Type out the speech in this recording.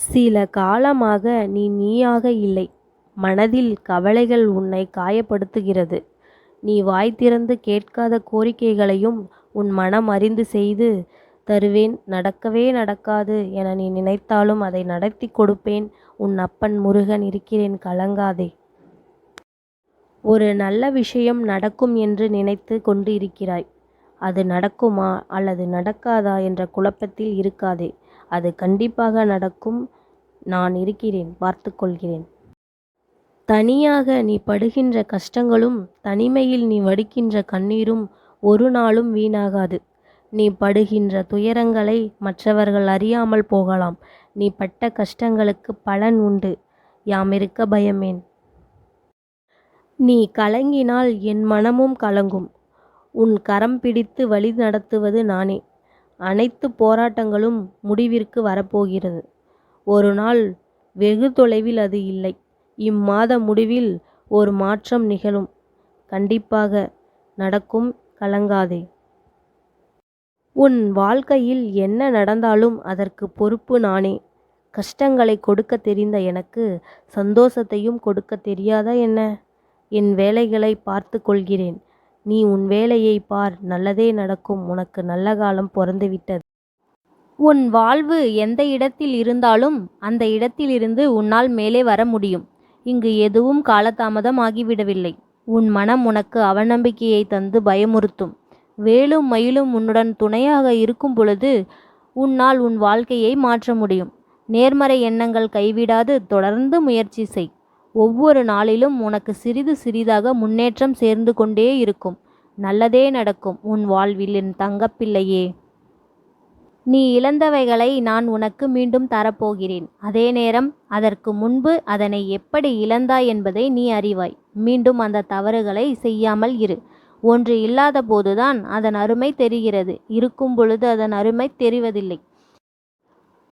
சில காலமாக நீ நீயாக இல்லை. மனதில் கவலைகள் உன்னை காயப்படுத்துகிறது. நீ வாய் திறந்து கேட்காத கோரிக்கைகளையும் உன் மனம் அறிந்து செய்து தருவேன் நடக்கவே நடக்காது என நீ நினைத்தாலும் அதை நடத்திக் கொடுப்பேன் உன் அப்பன் முருகன் இருக்கிறேன் கலங்காதே. ஒரு நல்ல விஷயம் நடக்கும் என்று நினைத்து கொண்டு இருக்கிறாய். அது நடக்குமா அல்லது நடக்காதா என்ற குழப்பத்தில் இருக்காதே. அது கண்டிப்பாக நடக்கும் நான் இருக்கிறேன் பார்த்து கொள்கிறேன். தனியாக நீ படுகின்ற கஷ்டங்களும் தனிமையில் நீ வடிக்கின்ற கண்ணீரும் ஒரு நாளும் வீணாகாது. நீ படுகின்ற துயரங்களை மற்றவர்கள் அறியாமல் போகலாம். நீ பட்ட கஷ்டங்களுக்கு பலன் உண்டு. யாமிருக்க பயமேன்? நீ கலங்கினால் என் மனமும் கலங்கும். உன் கரம் பிடித்து வழி நடத்துவது நானே. அனைத்து போராட்டங்களும் முடிவிற்கு வரப்போகிறது. ஒரு நாள் வெகு தொலைவில் அது இல்லை. இம்மாத முடிவில் ஒரு மாற்றம் நிகழும். கண்டிப்பாக நடக்கும் கலங்காதே. உன் வாழ்க்கையில் என்ன நடந்தாலும் அதற்கு பொறுப்பு நானே. கஷ்டங்களை கொடுக்க தெரிந்த எனக்கு சந்தோஷத்தையும் கொடுக்க தெரியாதா என்ன? என் வேலைகளை பார்த்து கொள்கிறேன். நீ உன் வேலையைப் பார் நல்லதே நடக்கும் உனக்கு நல்ல காலம் பிறந்துவிட்டது உன் வாழ்வு எந்த இடத்தில் இருந்தாலும் அந்த இடத்திலிருந்து உன்னால் மேலே வர முடியும். இங்கு எதுவும் காலதாமதம் ஆகிவிடவில்லை. உன் மனம் உனக்கு அவநம்பிக்கையைத் தந்து பயமுறுத்தும். வேலும் மயிலும் உன்னுடன் துணையாக இருக்கும் பொழுது உன்னால் உன் வாழ்க்கையை மாற்ற முடியும். நேர்மறை எண்ணங்கள் கைவிடாது தொடர்ந்து முயற்சி செய். ஒவ்வொரு நாளிலும் உனக்கு சிறிது சிறிதாக முன்னேற்றம் சேர்ந்து கொண்டே இருக்கும். நல்லதே நடக்கும் உன் வாழ்வில் என் தங்கப்பிள்ளையே. நீ இழந்தவைகளை நான் உனக்கு மீண்டும் தரப்போகிறேன். அதே நேரம் அதற்கு முன்பு அதனை எப்படி இழந்தாய் என்பதை நீ அறிவாய். மீண்டும் அந்த தவறுகளை செய்யாமல் இரு. ஒன்று இல்லாத போதுதான் அதன் அருமை தெரிகிறது. இருக்கும் பொழுது அதன் அருமை தெரிவதில்லை.